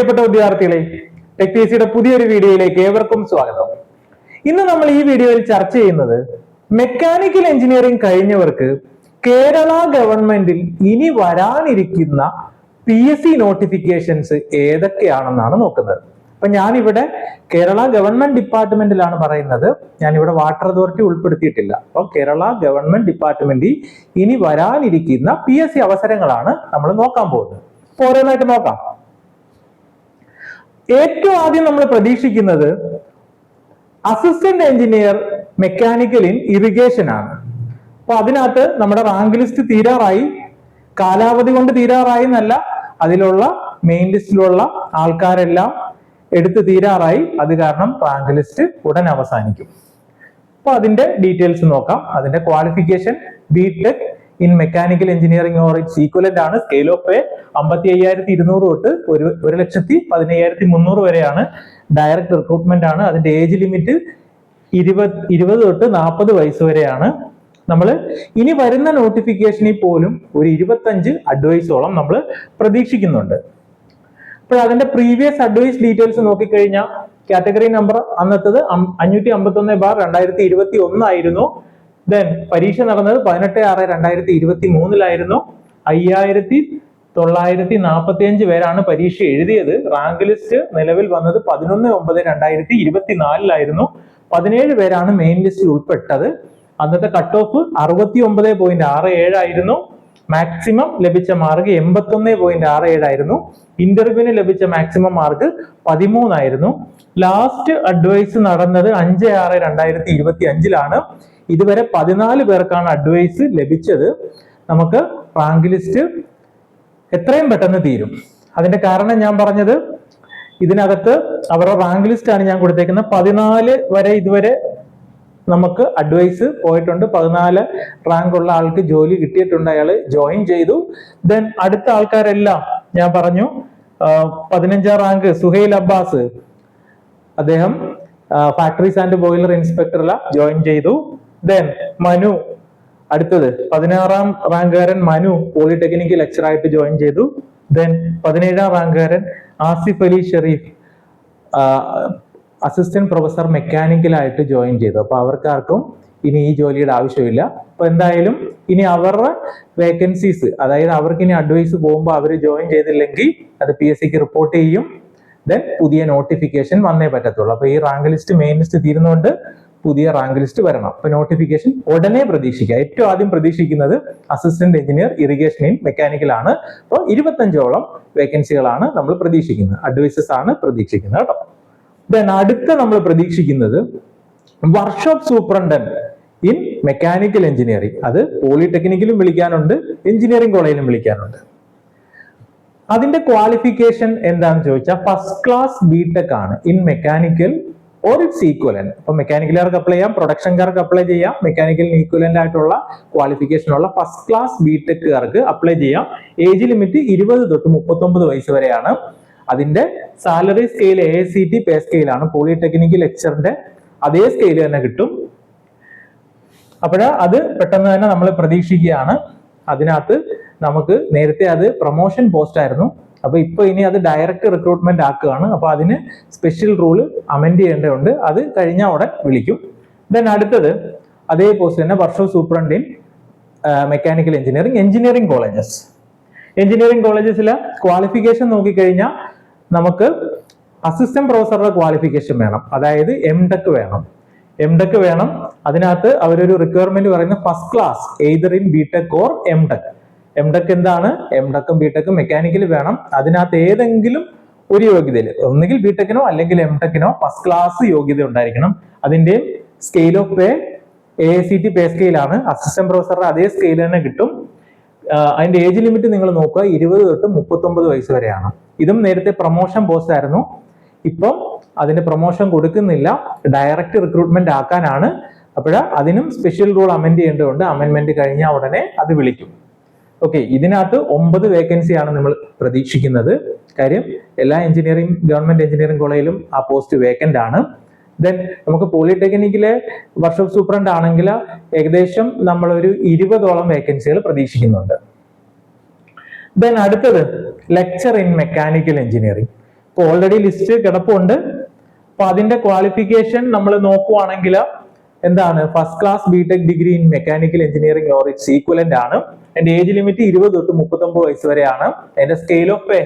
പ്രിയപ്പെട്ട വിദ്യാർത്ഥികളെ tech P സിയുടെ പുതിയൊരു വീഡിയോയിലേക്ക് ഏവർക്കും സ്വാഗതം. ഇന്ന് നമ്മൾ ഈ വീഡിയോയിൽ ചർച്ച ചെയ്യുന്നത് മെക്കാനിക്കൽ എഞ്ചിനീയറിംഗ് കഴിഞ്ഞവർക്ക് കേരള ഗവൺമെന്റിൽ ഇനി വരാനിരിക്കുന്ന പി എസ് സി നോട്ടിഫിക്കേഷൻസ് ഏതൊക്കെയാണെന്നാണ് നോക്കുന്നത്. അപ്പൊ ഞാനിവിടെ കേരള ഗവൺമെന്റ് ഡിപ്പാർട്ട്മെന്റിലാണ് പറയുന്നത്. ഞാനിവിടെ വാട്ടർ അതോറിറ്റി ഉൾപ്പെടുത്തിയിട്ടില്ല. അപ്പോൾ കേരള ഗവൺമെന്റ് ഡിപ്പാർട്ട്മെന്റിൽ ഇനി വരാനിരിക്കുന്ന പി എസ് സി അവസരങ്ങളാണ് നമ്മൾ നോക്കാൻ പോകുന്നത്. ഓരോന്നായിട്ട് നോക്കാം. ഏറ്റവും ആദ്യം നമ്മൾ പ്രതീക്ഷിക്കുന്നത് assistant engineer mechanical in irrigation ആണ്. അപ്പൊ അതിനകത്ത് നമ്മുടെ റാങ്ക് ലിസ്റ്റ് തീരാറായി. കാലാവധി കൊണ്ട് തീരാറായി എന്നല്ല അതിലുള്ള മെയിൻ ലിസ്റ്റിലുള്ള ആൾക്കാരെല്ലാം എടുത്ത് തീരാറായി. അത് കാരണം റാങ്ക് ലിസ്റ്റ് ഉടൻ അവസാനിക്കും. അപ്പൊ അതിന്റെ ഡീറ്റെയിൽസ് നോക്കാം. അതിന്റെ qualification B tech in mechanical engineering or its equivalent ആണ്. സ്കെയിൽ ഓഫ് പേ അമ്പത്തി അയ്യായിരത്തി ഇരുന്നൂറ് തൊട്ട് ഒരു ഒരു ലക്ഷത്തി പതിനയ്യായിരത്തി മുന്നൂറ് വരെയാണ് ഡയറക്റ്റ് റിക്രൂട്ട്മെന്റ് ആണ്. അതിന്റെ ഏജ് ലിമിറ്റ് ഇരുപത് ഇരുപത് തൊട്ട് നാൽപ്പത് വയസ്സ് വരെയാണ്. നമ്മൾ ഇനി വരുന്ന നോട്ടിഫിക്കേഷനിൽ പോലും ഒരു ഇരുപത്തഞ്ച് അഡ്വൈസോളം നമ്മൾ പ്രതീക്ഷിക്കുന്നുണ്ട്. അപ്പോൾ അതിന്റെ പ്രീവിയസ് അഡ്വൈസ് ഡീറ്റെയിൽസ് നോക്കിക്കഴിഞ്ഞാൽ കാറ്റഗറി നമ്പർ അന്നത്തത് അഞ്ഞൂറ്റി അമ്പത്തി ഒന്ന് ബാർ രണ്ടായിരത്തി ഇരുപത്തി ഒന്നായിരുന്നു ദെൻ പരീക്ഷ നടന്നത് പതിനെട്ട് ആറ് രണ്ടായിരത്തി ഇരുപത്തി മൂന്നിലായിരുന്നു അയ്യായിരത്തി തൊള്ളായിരത്തി നാൽപ്പത്തി അഞ്ച് പേരാണ് പരീക്ഷ എഴുതിയത്. റാങ്ക് ലിസ്റ്റ് നിലവിൽ വന്നത് പതിനൊന്ന് ഒമ്പത് രണ്ടായിരത്തി ഇരുപത്തിനാലിലായിരുന്നു പതിനേഴ് പേരാണ് മെയിൻ ലിസ്റ്റിൽ ഉൾപ്പെട്ടത്. അന്നത്തെ കട്ട് ഓഫ് അറുപത്തി ഒമ്പത് പോയിന്റ് ആറ് ഏഴായിരുന്നു. മാക്സിമം ലഭിച്ച മാർക്ക് എൺപത്തി ഒന്ന് പോയിന്റ് ആറ് ഏഴായിരുന്നു. ഇന്റർവ്യൂവിന് ലഭിച്ച മാക്സിമം മാർക്ക് പതിമൂന്നായിരുന്നു. ലാസ്റ്റ് അഡ്വൈസ് നടന്നത് അഞ്ച് ആറ് രണ്ടായിരത്തി ഇരുപത്തി അഞ്ചിലാണ് ഇതുവരെ പതിനാല് പേർക്കാണ് അഡ്വൈസ് ലഭിച്ചത്. നമുക്ക് റാങ്ക് ലിസ്റ്റ് എത്രയും പെട്ടെന്ന് തീരും. അതിന്റെ കാരണം ഞാൻ പറഞ്ഞത് ഇതിനകത്ത് അവരുടെ റാങ്ക് ലിസ്റ്റ് ആണ് ഞാൻ കൊടുത്തേക്കുന്നത്. പതിനാല് വരെ ഇതുവരെ നമുക്ക് അഡ്വൈസ് പോയിട്ടുണ്ട്. പതിനാല് റാങ്ക് ഉള്ള ആൾക്ക് ജോലി കിട്ടിയിട്ടുണ്ട്. അയാൾ ജോയിൻ ചെയ്തു. ദെൻ അടുത്ത ആൾക്കാരെല്ലാം ഞാൻ പറഞ്ഞു പതിനഞ്ചാം റാങ്ക് സുഹൈൽ അബ്ബാസ്. അദ്ദേഹം ഫാക്ടറീസ് ആൻഡ് ബോയിലർ ഇൻസ്പെക്ടറില ജോയിൻ ചെയ്തു. ദെൻ മനു അടുത്തത് പതിനാറാം റാങ്കുകാരൻ മനു പോളിടെക്നിക്ക് ലെക്ചർ ആയിട്ട് ജോയിൻ ചെയ്തു. ദെൻ പതിനേഴാം റാങ്കുകാരൻ ആസിഫ് അലി ഷെറീഫ് അസിസ്റ്റന്റ് പ്രൊഫസർ മെക്കാനിക്കലായിട്ട് ജോയിൻ ചെയ്തു. അപ്പൊ അവർക്കാർക്കും ഇനി ഈ ജോലിയുടെ ആവശ്യമില്ല. അപ്പൊ എന്തായാലും ഇനി അവരുടെ വേക്കൻസീസ് അതായത് അവർക്ക് ഇനി അഡ്വൈസ് പോകുമ്പോൾ അവർ ജോയിൻ ചെയ്തില്ലെങ്കിൽ അത് പി എസ് സിക്ക് റിപ്പോർട്ട് ചെയ്യും. ദെൻ പുതിയ നോട്ടിഫിക്കേഷൻ വന്നേ പറ്റത്തുള്ളൂ. അപ്പൊ ഈ റാങ്ക് ലിസ്റ്റ് മെയിൻ ലിസ്റ്റ് തീരുന്നതുകൊണ്ട് പുതിയ റാങ്ക് ലിസ്റ്റ് വരണം. അപ്പൊ നോട്ടിഫിക്കേഷൻ ഉടനെ പ്രതീക്ഷിക്കുക. ഏറ്റവും ആദ്യം പ്രതീക്ഷിക്കുന്നത് അസിസ്റ്റന്റ് എഞ്ചിനീയർ മെക്കാനിക്കൽ ആണ്. അപ്പോൾ ഇരുപത്തഞ്ചോളം വേക്കൻസികളാണ് നമ്മൾ പ്രതീക്ഷിക്കുന്നത്. അഡ്വൈസസ് ആണ് പ്രതീക്ഷിക്കുന്നത് കേട്ടോ. ദെൻ അടുത്ത നമ്മൾ പ്രതീക്ഷിക്കുന്നത് workshop superintendent in mechanical engineering അത് പോളിടെക്നിക്കിലും വിളിക്കാനുണ്ട് എഞ്ചിനീയറിംഗ് കോളേജിലും വിളിക്കാനുണ്ട്. അതിന്റെ ക്വാളിഫിക്കേഷൻ എന്താണെന്ന് ചോദിച്ചാൽ ഫസ്റ്റ് ക്ലാസ് ബിടെക് ആണ്. In mechanical or its equivalent അപ്പൊ മെക്കാനിക്കലുകാർക്ക് അപ്ലൈ ചെയ്യാം പ്രൊഡക്ഷൻകാർക്ക് അപ്ലൈ ചെയ്യാം മെക്കാനിക്കലിന് ഈക്വലന്റ് ആയിട്ടുള്ള ക്വാളിഫിക്കേഷൻ ഉള്ള ഫസ്റ്റ് ക്ലാസ് ബി ടെക്കുകാർക്ക് അപ്ലൈ ചെയ്യാം. ഏജ് ലിമിറ്റ് ഇരുപത് തൊട്ട് മുപ്പത്തൊമ്പത് വയസ്സ് വരെയാണ്. അതിന്റെ salary scale A C T pay സ്കെയിലാണ് polytechnic ലെക്ചറിന്റെ അതേ സ്കെയിൽ തന്നെ കിട്ടും. അപ്പോഴ അത് പെട്ടെന്ന് തന്നെ നമ്മൾ പ്രതീക്ഷിക്കുകയാണ്. അതിനകത്ത് നമുക്ക് നേരത്തെ അത് പ്രൊമോഷൻ പോസ്റ്റ് ആയിരുന്നു. അപ്പൊ ഇപ്പൊ ഇനി അത് ഡയറക്റ്റ് റിക്രൂട്ട്മെന്റ് ആക്കുകയാണ്. അപ്പൊ അതിന് സ്പെഷ്യൽ റൂൾ അമെൻഡ് ചെയ്യേണ്ടതുണ്ട്. അത് കഴിഞ്ഞ ഉടൻ വിളിക്കും. ദെൻ അടുത്തത് അതേ പോസ്റ്റ് തന്നെ വർഷം superintendent in mechanical engineering engineering colleges engineering കോളേജസിലെ qualification നോക്കിക്കഴിഞ്ഞാൽ നമുക്ക് അസിസ്റ്റന്റ് പ്രൊഫസറുടെ ക്വാളിഫിക്കേഷൻ വേണം. അതായത് എം ടെക് വേണം. എം ടെക് വേണം. അതിനകത്ത് അവരൊരു റിക്വയർമെന്റ് പറയുന്ന first class either in B tech or M tech M tech എന്താണ്? എം ടെക്കും ബി ടെക്കും മെക്കാനിക്കൽ വേണം. അതിനകത്ത് ഏതെങ്കിലും ഒരു യോഗ്യതയിൽ ഒന്നുകിൽ ബി ടെക്കിനോ അല്ലെങ്കിൽ എം ടെക്കിനോ ഫസ്റ്റ് ക്ലാസ് യോഗ്യത ഉണ്ടായിരിക്കണം. അതിന്റെ scale of pay A C T pay സ്കെയിലാണ് assistant പ്രൊഫസറുടെ അതേ സ്കെയിൽ തന്നെ കിട്ടും. അതിന്റെ ഏജ് ലിമിറ്റ് നിങ്ങൾ നോക്കുക ഇരുപത് തൊട്ട് മുപ്പത്തൊമ്പത് വയസ്സ് വരെയാണ്. ഇതും നേരത്തെ പ്രൊമോഷൻ പോസ്റ്റ് ആയിരുന്നു. ഇപ്പം അതിന്റെ പ്രൊമോഷൻ കൊടുക്കുന്നില്ല. Direct recruitment ആക്കാനാണ്. അപ്പോഴ അതിനും സ്പെഷ്യൽ റൂൾ അമെൻഡ് ചെയ്യേണ്ടതുണ്ട്. അമെൻമെന്റ് കഴിഞ്ഞാൽ ഉടനെ അത് വിളിക്കും. ഓക്കെ ഇതിനകത്ത് ഒമ്പത് വേക്കൻസിയാണ് നമ്മൾ പ്രതീക്ഷിക്കുന്നത്. കാര്യം എല്ലാ എഞ്ചിനീയറിംഗ് ഗവൺമെന്റ് എഞ്ചിനീയറിംഗ് കോളേജിലും ആ പോസ്റ്റ് വേക്കന്റ് ആണ്. ദെൻ നമുക്ക് പോളിടെക്നിക്കിലെ വർക്ക്ഷോപ്പ് സൂപ്രണ്ട് ആണെങ്കിൽ ഏകദേശം നമ്മൾ ഒരു ഇരുപതോളം വേക്കൻസികൾ പ്രതീക്ഷിക്കുന്നുണ്ട്. ദെൻ അടുത്തത് ലെക്ചർ ഇൻ മെക്കാനിക്കൽ എഞ്ചിനീയറിംഗ് ഇപ്പൊ ഓൾറെഡി ലിസ്റ്റ് കിടപ്പുണ്ട്. അപ്പൊ അതിന്റെ ക്വാളിഫിക്കേഷൻ നമ്മൾ നോക്കുവാണെങ്കിൽ എന്താണ്? First class B tech degree in mechanical engineering or its equivalent ആണ്. എന്റെ ഏജ് ലിമിറ്റ് ഇരുപത് തൊട്ട് മുപ്പത്തൊമ്പത് വയസ്സ് വരെയാണ്. എന്റെ സ്കെയിൽ ഓഫ് പേ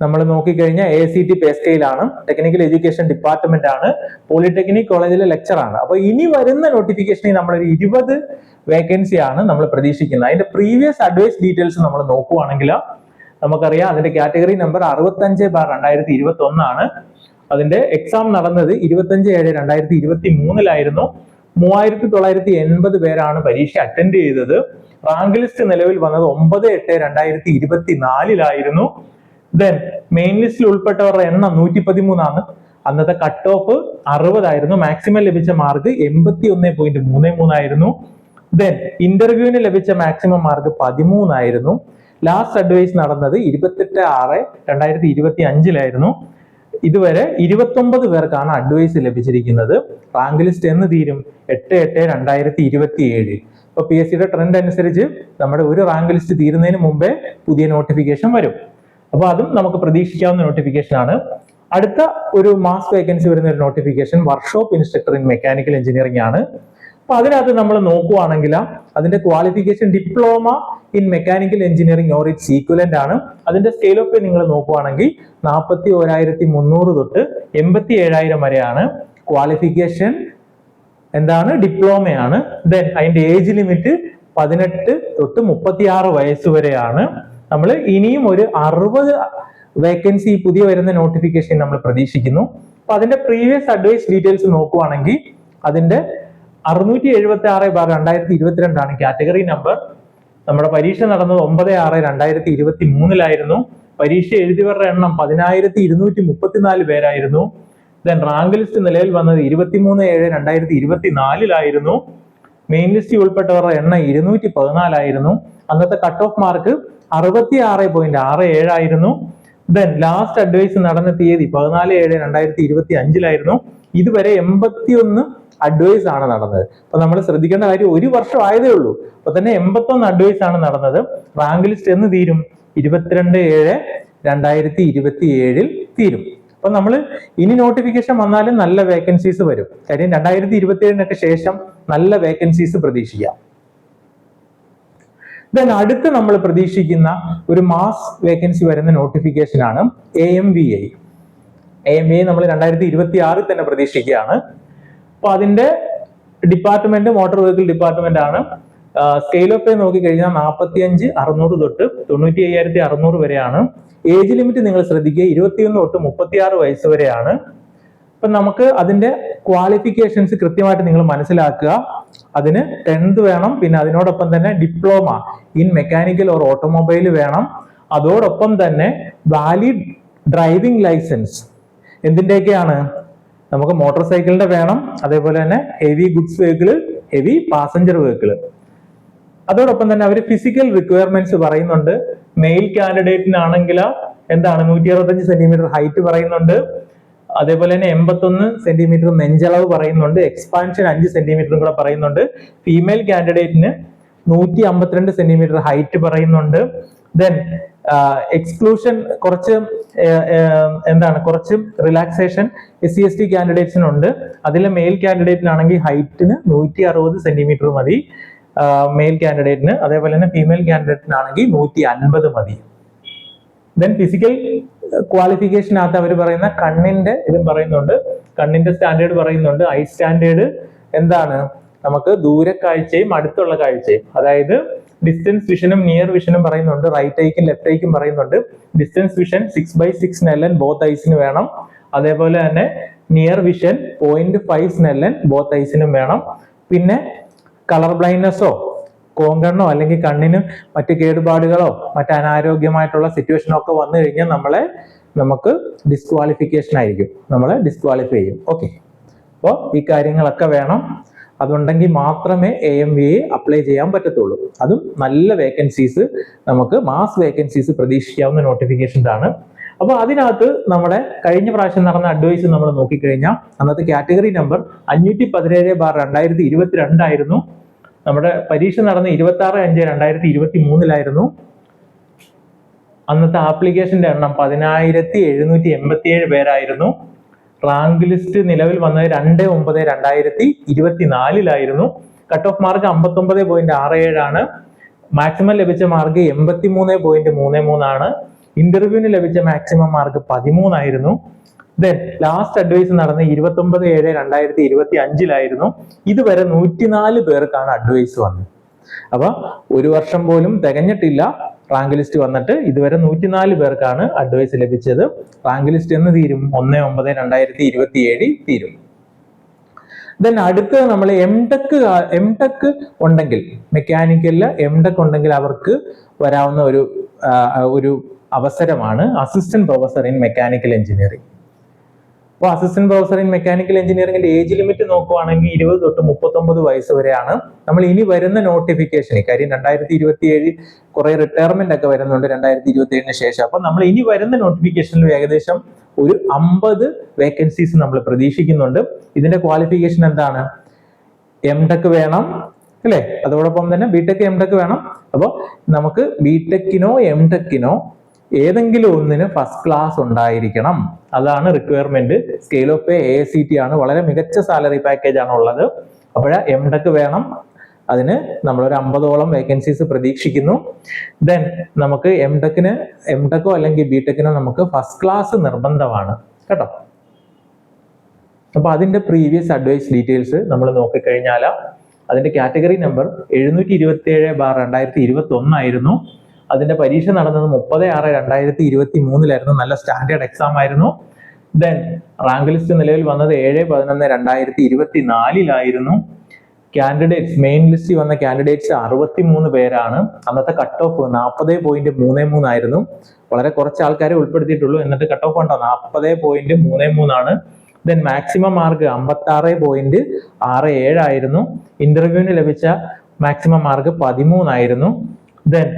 നമ്മൾ നോക്കിക്കഴിഞ്ഞാൽ എ സി ടി പേ സ്കെയിലാണ് ടെക്നിക്കൽ എഡ്യൂക്കേഷൻ ഡിപ്പാർട്ട്മെന്റ് ആണ്. പോളിടെക്നിക് കോളേജിലെ ലെക്ചർ ആണ്. അപ്പൊ ഇനി വരുന്ന നോട്ടിഫിക്കേഷനിൽ നമ്മൾ ഒരു ഇരുപത് വേക്കൻസി ആണ് നമ്മൾ പ്രതീക്ഷിക്കുന്നത്. അതിന്റെ പ്രീവിയസ് അഡ്വൈസ് ഡീറ്റെയിൽസ് നമ്മൾ നോക്കുവാണെങ്കിൽ നമുക്കറിയാം. അതിന്റെ കാറ്റഗറി നമ്പർ അറുപത്തഞ്ച് ബാർ രണ്ടായിരത്തി ഇരുപത്തി ഒന്നാണ് അതിന്റെ എക്സാം നടന്നത് ഇരുപത്തഞ്ച് ഏഴ് രണ്ടായിരത്തി ഇരുപത്തി മൂന്നിലായിരുന്നു മൂവായിരത്തി തൊള്ളായിരത്തി എൺപത് പേരാണ് പരീക്ഷ അറ്റൻഡ് ചെയ്തത്. റാങ്ക് ലിസ്റ്റ് നിലവിൽ വന്നത് ഒമ്പത് എട്ട് രണ്ടായിരത്തി ഇരുപത്തി നാലിലായിരുന്നു ദെൻ മെയിൻ ലിസ്റ്റിൽ ഉൾപ്പെട്ടവരുടെ എണ്ണം നൂറ്റി പതിമൂന്നാണ് അന്നത്തെ കട്ട് ഓഫ് അറുപതായിരുന്നു. മാക്സിമം ലഭിച്ച മാർക്ക് എൺപത്തി ഒന്ന് പോയിന്റ് മൂന്ന് മൂന്നായിരുന്നു. ദെൻ ഇന്റർവ്യൂവിന് ലഭിച്ച മാക്സിമം മാർക്ക് പതിമൂന്നായിരുന്നു. ലാസ്റ്റ് അഡ്വൈസ് നടന്നത് ഇരുപത്തെട്ട് ആറ് രണ്ടായിരത്തി ഇരുപത്തി അഞ്ചിലായിരുന്നു ഇതുവരെ ഇരുപത്തൊമ്പത് പേർക്കാണ് അഡ്വൈസ് ലഭിച്ചിരിക്കുന്നത്. റാങ്ക് ലിസ്റ്റ് എന്ന് തീരും എട്ട് എട്ട് രണ്ടായിരത്തി ഇരുപത്തി ഏഴ് ഇപ്പൊ പി എസ് സിയുടെ ട്രെൻഡ് അനുസരിച്ച് നമ്മുടെ ഒരു റാങ്ക് ലിസ്റ്റ് തീരുന്നതിന് മുമ്പേ പുതിയ നോട്ടിഫിക്കേഷൻ വരും. അപ്പൊ അതും നമുക്ക് പ്രതീക്ഷിക്കാവുന്ന നോട്ടിഫിക്കേഷൻ ആണ്. അടുത്ത ഒരു മാസ് വേക്കൻസി വരുന്ന ഒരു notification workshop instructor in mechanical engineering ആണ്. അപ്പൊ അതിനകത്ത് നമ്മൾ നോക്കുവാണെങ്കിൽ അതിന്റെ qualification diploma in mechanical engineering or its equivalent ആണ്. അതിന്റെ സ്കെയിൽ ഓഫ് നിങ്ങൾ നോക്കുവാണെങ്കിൽ നാൽപ്പത്തി ഓരായിരത്തി മുന്നൂറ് തൊട്ട് എൺപത്തി ഏഴായിരം വരെയാണ് ക്വാളിഫിക്കേഷൻ എന്താണ്? ഡിപ്ലോമയാണ് ദെൻ അതിന്റെ ഏജ് ലിമിറ്റ് പതിനെട്ട് തൊട്ട് മുപ്പത്തിയാറ് വയസ്സ് വരെയാണ്. നമ്മൾ ഇനിയും ഒരു അറുപത് വേക്കൻസി പുതിയ വരുന്ന നോട്ടിഫിക്കേഷൻ നമ്മൾ പ്രതീക്ഷിക്കുന്നു. അപ്പൊ അതിന്റെ പ്രീവിയസ് അഡ്വൈസ് ഡീറ്റെയിൽസ് നോക്കുവാണെങ്കിൽ അതിന്റെ അറുന്നൂറ്റി എഴുപത്തി ആറ് ബാർ രണ്ടായിരത്തി ഇരുപത്തിരണ്ടാണ് കാറ്റഗറി നമ്പർ. നമ്മുടെ പരീക്ഷ നടന്നത് ഒമ്പത് ആറ് രണ്ടായിരത്തി ഇരുപത്തി മൂന്നിലായിരുന്നു പരീക്ഷ എഴുതിയവരുടെ എണ്ണം പതിനായിരത്തി ഇരുന്നൂറ്റി മുപ്പത്തിനാല് പേരായിരുന്നു. ദെൻ റാങ്ക് ലിസ്റ്റ് നിലയിൽ വന്നത് ഇരുപത്തിമൂന്ന് ഏഴ് രണ്ടായിരത്തി ഇരുപത്തി നാലിലായിരുന്നു മെയിൻ ലിസ്റ്റിൽ ഉൾപ്പെട്ടവരുടെ എണ്ണം ഇരുന്നൂറ്റി പതിനാലായിരുന്നു അന്നത്തെ കട്ട് ഓഫ് മാർക്ക് അറുപത്തി ആറ് പോയിന്റ് ആറ് ഏഴായിരുന്നു. ദെൻ ലാസ്റ്റ് അഡ്വൈസ് നടന്ന തീയതി പതിനാല് ഏഴ് രണ്ടായിരത്തി ഇരുപത്തി അഞ്ചിലായിരുന്നു ഇതുവരെ എൺപത്തിയൊന്ന് അഡ്വൈസ് ആണ് നടന്നത്. അപ്പൊ നമ്മൾ ശ്രദ്ധിക്കേണ്ട കാര്യം ഒരു വർഷം ആയതേ ഉള്ളൂ. അപ്പൊ തന്നെ എൺപത്തൊന്ന് അഡ്വൈസ് ആണ് നടന്നത്. റാങ്ക് ലിസ്റ്റ് എന്ന് തീരും. ഇരുപത്തിരണ്ട് ഏഴ് രണ്ടായിരത്തി ഇരുപത്തി ഏഴിൽ തീരും. അപ്പൊ നമ്മൾ ഇനി നോട്ടിഫിക്കേഷൻ വന്നാലും നല്ല വേക്കൻസീസ് വരും. കാര്യം രണ്ടായിരത്തി ഇരുപത്തി ഏഴിനൊക്കെ ശേഷം നല്ല വേക്കൻസീസ് പ്രതീക്ഷിക്കാം. ദെൻ അടുത്ത് നമ്മൾ പ്രതീക്ഷിക്കുന്ന ഒരു മാസ് വേക്കൻസി വരുന്ന നോട്ടിഫിക്കേഷൻ ആണ് A M V I A M V I നമ്മൾ രണ്ടായിരത്തി ഇരുപത്തി ആറിൽ തന്നെ പ്രതീക്ഷിക്കുകയാണ്. അപ്പൊ അതിന്റെ ഡിപ്പാർട്ട്മെന്റ് മോട്ടോർ വെഹിക്കിൾ ഡിപ്പാർട്ട്മെന്റ് ആണ്. സ്കെയിൽ ഓഫ് പേ നോക്കിക്കഴിഞ്ഞാൽ നാൽപ്പത്തി അഞ്ച് അറുന്നൂറ് തൊട്ട് തൊണ്ണൂറ്റി അയ്യായിരത്തി അറുന്നൂറ് വരെയാണ്. ഏജ് ലിമിറ്റ് നിങ്ങൾ ശ്രദ്ധിക്കുക ഇരുപത്തിയൊന്ന് തൊട്ട് മുപ്പത്തിയാറ് വയസ്സ് വരെയാണ്. അപ്പൊ നമുക്ക് അതിന്റെ ക്വാളിഫിക്കേഷൻസ് കൃത്യമായിട്ട് നിങ്ങൾ മനസ്സിലാക്കുക. അതിന് ടെൻത്ത് വേണം പിന്നെ അതിനോടൊപ്പം തന്നെ diploma in mechanical or automobile വേണം. അതോടൊപ്പം തന്നെ വാലിഡ് ഡ്രൈവിംഗ് ലൈസൻസ് എന്തിന്റെയൊക്കെയാണ്? നമുക്ക് മോട്ടോർ സൈക്കിളിന്റെ വേണം അതേപോലെ തന്നെ heavy goods vehicle heavy passenger vehicle അതോടൊപ്പം തന്നെ അവർ ഫിസിക്കൽ റിക്വയർമെന്റ്സ് പറയുന്നുണ്ട്. മെയിൽ കാൻഡിഡേറ്റിനാണെങ്കിൽ എന്താണ് നൂറ്റി അറുപത്തഞ്ച് സെന്റിമീറ്റർ ഹൈറ്റ് പറയുന്നുണ്ട്. അതേപോലെ തന്നെ എൺപത്തൊന്ന് സെന്റിമീറ്റർ നെഞ്ചളവ് പറയുന്നുണ്ട്. എക്സ്പാൻഷൻ അഞ്ച് സെന്റിമീറ്ററും കൂടെ പറയുന്നുണ്ട്. ഫീമെയിൽ കാൻഡിഡേറ്റിന് നൂറ്റി അമ്പത്തിരണ്ട് സെന്റിമീറ്റർ ഹൈറ്റ് പറയുന്നുണ്ട്. ദെൻ എക്സ്ക്ലൂഷൻ കുറച്ച് എന്താണ് കുറച്ച് relaxation S C S T കാൻഡിഡേറ്റ്സിനുണ്ട് അതിൽ മെയിൽ കാൻഡിഡേറ്റിനാണെങ്കിൽ ഹൈറ്റിന് നൂറ്റി അറുപത് സെന്റിമീറ്റർ മതി. മെയിൽ കാൻഡിഡേറ്റിന് അതേപോലെ തന്നെ ഫീമെയിൽ കാൻഡിഡേറ്റിനാണെങ്കിൽ നൂറ്റി അൻപത് മതി. ദെൻ ഫിസിക്കൽ ക്വാളിഫിക്കേഷനകത്ത് അവർ പറയുന്ന കണ്ണിന്റെ ഇതും പറയുന്നുണ്ട്. കണ്ണിന്റെ സ്റ്റാൻഡേർഡ് പറയുന്നുണ്ട്. ഐ സ്റ്റാൻഡേർഡ് എന്താണ്? നമുക്ക് ദൂരക്കാഴ്ചയും അടുത്തുള്ള കാഴ്ചയും. അതായത് ഡിസ്റ്റൻസ് വിഷനും നിയർ വിഷനും പറയുന്നുണ്ട്. റൈറ്റ് ഐക്കും ലെഫ്റ്റ് ഐക്കും പറയുന്നുണ്ട്. Distance vision six by six Snellen both ഐസിന് വേണം. അതേപോലെ തന്നെ near vision point five Snellen both ഐസിനും വേണം. പിന്നെ കളർ ബ്ലൈൻഡ്നെസ്സോ കോങ്കണ്ണോ അല്ലെങ്കിൽ കണ്ണിന് മറ്റ് കേടുപാടുകളോ മറ്റ് അനാരോഗ്യമായിട്ടുള്ള സിറ്റുവേഷനോ ഒക്കെ വന്നു കഴിഞ്ഞാൽ നമ്മളെ നമുക്ക് ഡിസ്ക്വാളിഫിക്കേഷൻ ആയിരിക്കും. നമ്മളെ ഡിസ്ക്വാളിഫൈ ചെയ്യും. ഓക്കെ അപ്പോൾ ഈ കാര്യങ്ങളൊക്കെ വേണം. അതുണ്ടെങ്കിൽ മാത്രമേ A M V A apply ചെയ്യാൻ പറ്റത്തുള്ളൂ. അതും നല്ല വേക്കൻസീസ് നമുക്ക് മാസ് വേക്കൻസീസ് പ്രതീക്ഷിക്കാവുന്ന നോട്ടിഫിക്കേഷൻസ് ആണ്. അപ്പോൾ അതിനകത്ത് നമ്മുടെ കഴിഞ്ഞ പ്രാവശ്യം നടന്ന അഡ്വൈസ് നമ്മൾ നോക്കിക്കഴിഞ്ഞാൽ അന്നത്തെ കാറ്റഗറി നമ്പർ അഞ്ഞൂറ്റി പതിനേഴ് ബാർ രണ്ടായിരത്തി ഇരുപത്തിരണ്ടായിരുന്നു നമ്മുടെ പരീക്ഷ നടന്ന ഇരുപത്തി ആറ് അഞ്ച് രണ്ടായിരത്തി ഇരുപത്തി മൂന്നിലായിരുന്നു അന്നത്തെ ആപ്ലിക്കേഷന്റെ എണ്ണം പതിനായിരത്തി എഴുന്നൂറ്റി എൺപത്തി ഏഴ് പേരായിരുന്നു. റാങ്ക് ലിസ്റ്റ് നിലവിൽ വന്നത് രണ്ട് ഒമ്പത് രണ്ടായിരത്തി ഇരുപത്തിനാലിലായിരുന്നു. കട്ട് ഓഫ് മാർക്ക് അമ്പത്തി ഒമ്പത് പോയിന്റ് ആറ് ഏഴാണ്. മാക്സിമം ലഭിച്ച മാർക്ക് എൺപത്തി മൂന്ന് പോയിന്റ് മൂന്ന് മൂന്നാണ്. ഇന്റർവ്യൂവിന് ലഭിച്ച മാക്സിമം മാർക്ക് പതിമൂന്നായിരുന്നു. ദെൻ ലാസ്റ്റ് അഡ്വൈസ് നടന്ന ഇരുപത്തി ഒമ്പത് ഏഴ് രണ്ടായിരത്തി ഇരുപത്തി അഞ്ചിലായിരുന്നു ഇതുവരെ നൂറ്റിനാല് പേർക്കാണ് അഡ്വൈസ് വന്നത്. അപ്പൊ ഒരു വർഷം പോലും തികഞ്ഞിട്ടില്ല. റാങ്ക് ലിസ്റ്റ് വന്നിട്ട് ഇതുവരെ നൂറ്റിനാല് പേർക്കാണ് അഡ്വൈസ് ലഭിച്ചത്. റാങ്ക് ലിസ്റ്റ് എന്ന് തീരും. ഒന്ന് ഒമ്പത് രണ്ടായിരത്തി ഇരുപത്തി ഏഴിൽ തീരും. ദെൻ അടുത്ത് നമ്മൾ എം ടെക് എം ടെക് ഉണ്ടെങ്കിൽ മെക്കാനിക്കലിൽ എം ടെക് ഉണ്ടെങ്കിൽ അവർക്ക് വരാവുന്ന ഒരു ഒരു അവസരമാണ് assistant professor in mechanical engineering അപ്പോൾ അസിസ്റ്റന്റ് പ്രൊഫസർ ഇൻ മെക്കാനിക്കൽ എഞ്ചിനീയറിംഗിന്റെ ഏജ് ലിമിറ്റ് നോക്കുവാണെങ്കിൽ ഇരുപത് തൊട്ട് മുപ്പത്തൊമ്പത് വയസ്സ് വരെയാണ്. നമ്മൾ ഇനി വരുന്ന നോട്ടിഫിക്കേഷൻ കാര്യം രണ്ടായിരത്തി ഇരുപത്തി ഏഴിൽ കുറെ റിട്ടയർമെന്റ് ഒക്കെ വരുന്നുണ്ട് രണ്ടായിരത്തി ഇരുപത്തി ഏഴിന് ശേഷം. അപ്പൊ നമ്മൾ ഇനി വരുന്ന നോട്ടിഫിക്കേഷനിൽ ഏകദേശം ഒരു അമ്പത് വേക്കൻസീസ് നമ്മൾ പ്രതീക്ഷിക്കുന്നുണ്ട്. ഇതിന്റെ ക്വാളിഫിക്കേഷൻ എന്താണ്? എം ടെക് വേണം അല്ലേ? അതോടൊപ്പം തന്നെ ബിടെക് എം ടെക് വേണം. അപ്പോൾ നമുക്ക് ബിടെക്കിനോ എം ടെക്കിനോ ഏതെങ്കിലും ഒന്നിന് ഫസ്റ്റ് ക്ലാസ് ഉണ്ടായിരിക്കണം. അതാണ് requirement scale of A C T ആണ്. വളരെ മികച്ച സാലറി പാക്കേജ് ആണ് ഉള്ളത്. അപ്പോൾ എം ടെക് വേണം. അതിന് നമ്മളൊരു അമ്പതോളം വേക്കൻസീസ് പ്രതീക്ഷിക്കുന്നു. ദെൻ നമുക്ക് എം ടെക്കിന് എം ടെക്കോ അല്ലെങ്കിൽ ബി ടെക്കിനോ നമുക്ക് ഫസ്റ്റ് ക്ലാസ് നിർബന്ധമാണ്. കേട്ടോ? അപ്പൊ അതിന്റെ പ്രീവിയസ് അഡ്വൈസ് ഡീറ്റെയിൽസ് നമ്മൾ നോക്കിക്കഴിഞ്ഞാൽ അതിന്റെ കാറ്റഗറി നമ്പർ എഴുന്നൂറ്റി ഇരുപത്തി ഏഴ് ബാർ രണ്ടായിരത്തി ഇരുപത്തി ഒന്നായിരുന്നു അതിന്റെ പരീക്ഷ നടന്നത് മുപ്പത് ആറ് രണ്ടായിരത്തി ഇരുപത്തി മൂന്നിലായിരുന്നു. നല്ല സ്റ്റാൻഡേർഡ് എക്സാം ആയിരുന്നു. ദെൻ റാങ്ക് ലിസ്റ്റ് നിലവിൽ വന്നത് ഏഴ് പതിനൊന്ന് രണ്ടായിരത്തി ഇരുപത്തി നാലിലായിരുന്നു കാൻഡിഡേറ്റ്സ് മെയിൻ ലിസ്റ്റിൽ വന്ന കാൻഡിഡേറ്റ്സ് അറുപത്തി മൂന്ന് പേരാണ്. അന്നത്തെ കട്ട് ഓഫ് നാൽപ്പത് പോയിന്റ് മൂന്ന് മൂന്നായിരുന്നു വളരെ കുറച്ച് ആൾക്കാരെ ഉൾപ്പെടുത്തിയിട്ടുള്ളൂ. എന്നിട്ട് കട്ട് ഓഫ് ഉണ്ടോ നാൽപ്പത് പോയിന്റ് മൂന്ന് മൂന്നാണ് ദെൻ മാക്സിമം മാർക്ക് അമ്പത്തി ആറ് പോയിന്റ് ആറ് ഏഴായിരുന്നു ഇന്റർവ്യൂവിന് ലഭിച്ച മാക്സിമം മാർക്ക് പതിമൂന്നായിരുന്നു ദെൻ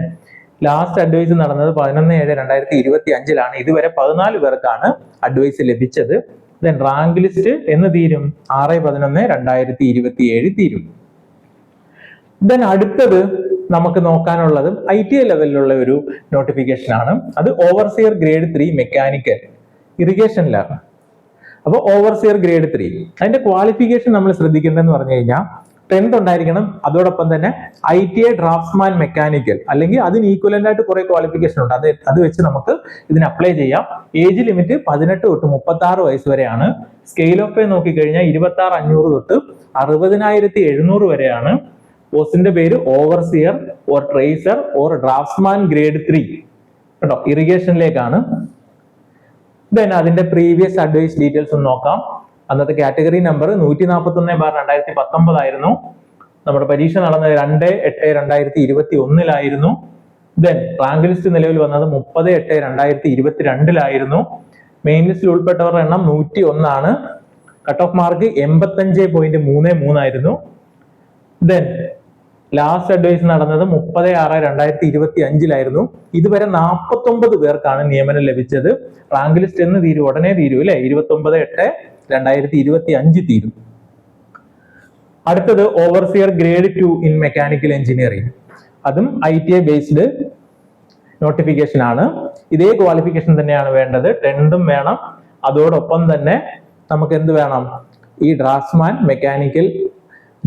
ലാസ്റ്റ് അഡ്വൈസ് നടന്നത് പതിനൊന്ന് ഏഴ് രണ്ടായിരത്തി ഇരുപത്തി അഞ്ചിലാണ് ഇതുവരെ പതിനാല് പേർക്കാണ് അഡ്വൈസ് ലഭിച്ചത്. ദെൻ റാങ്ക് ലിസ്റ്റ് എന്ന് തീരും. ആറ് പതിനൊന്ന് രണ്ടായിരത്തി ഇരുപത്തി ഏഴ് തീരും. ദെൻ അടുത്തത് നമുക്ക് നോക്കാനുള്ളത് ഐ ടി ഐ ലെവലിലുള്ള ഒരു നോട്ടിഫിക്കേഷൻ ആണ്. അത് ഓവർസിയർ ഗ്രേഡ് ത്രീ മെക്കാനിക്കൽ ഇറിഗേഷനിലാണ് അപ്പോൾ ഓവർസിയർ ഗ്രേഡ് ത്രീ അതിന്റെ ക്വാളിഫിക്കേഷൻ നമ്മൾ ശ്രദ്ധിക്കേണ്ടതെന്ന് പറഞ്ഞു കഴിഞ്ഞാൽ ടെൻത്ത് ഉണ്ടായിരിക്കണം. അതോടൊപ്പം തന്നെ I T I draftsman mechanical അല്ലെങ്കിൽ അതിന് ഈക്വലന്റ് ആയിട്ട് കുറെ ക്വാളിഫിക്കേഷൻ ഉണ്ട്. അത് അത് വെച്ച് നമുക്ക് ഇതിന് അപ്ലൈ ചെയ്യാം. ഏജ് ലിമിറ്റ് പതിനെട്ട് തൊട്ട് മുപ്പത്തി ആറ് വയസ്സ് വരെയാണ്. സ്കെയിൽ ഓഫ് പേ നോക്കിക്കഴിഞ്ഞാൽ ഇരുപത്തി ആറ് അഞ്ഞൂറ് തൊട്ട് അറുപതിനായിരത്തി എഴുന്നൂറ് വരെയാണ്. പോസ്റ്റിന്റെ പേര് overseer or tracer or draftsman grade three കേട്ടോ ഇറിഗേഷനിലേക്കാണ് ദെൻ അതിന്റെ പ്രീവിയസ് അഡ്വൈസ് ഡീറ്റെയിൽസ് നോക്കാം. അന്നത്തെ കാറ്റഗറി നമ്പർ നൂറ്റി നാൽപ്പത്തി ഒന്ന് ബാർ രണ്ടായിരത്തി പത്തൊമ്പതായിരുന്നു നമ്മുടെ പരീക്ഷ നടന്നത് രണ്ട് എട്ട് രണ്ടായിരത്തി ഇരുപത്തി ഒന്നിലായിരുന്നു ദെൻ റാങ്ക് ലിസ്റ്റ് നിലവിൽ വന്നത് മുപ്പത് എട്ട് രണ്ടായിരത്തി ഇരുപത്തി രണ്ടിലായിരുന്നു മെയിൻ ലിസ്റ്റിൽ ഉൾപ്പെട്ടവരുടെ എണ്ണം നൂറ്റി ഒന്നാണ് കട്ട് ഓഫ് മാർക്ക് എൺപത്തഞ്ച് പോയിന്റ് മൂന്ന് മൂന്നായിരുന്നു ദെൻ ലാസ്റ്റ് അഡ്വൈസ് നടന്നത് മുപ്പത് ആറ് രണ്ടായിരത്തി ഇരുപത്തി അഞ്ചിലായിരുന്നു ഇതുവരെ നാൽപ്പത്തി ഒമ്പത് പേർക്കാണ് നിയമനം ലഭിച്ചത്. റാങ്ക് ലിസ്റ്റ് എന്ന് തീരും ഉടനെ തീരും അല്ലെ ഇരുപത്തി ഒമ്പത് എട്ട് രണ്ടായിരത്തി ഇരുപത്തി അഞ്ച് തീരും. അടുത്തത് overseer grade two in mechanical engineering അതും I T I based notification ആണ്. ഇതേ ക്വാളിഫിക്കേഷൻ തന്നെയാണ് വേണ്ടത്. ടെൻത്തും വേണം. അതോടൊപ്പം തന്നെ നമുക്ക് എന്ത് വേണം? ഈ ഡ്രാഫ്റ്റ്സ്മാൻ മെക്കാനിക്കൽ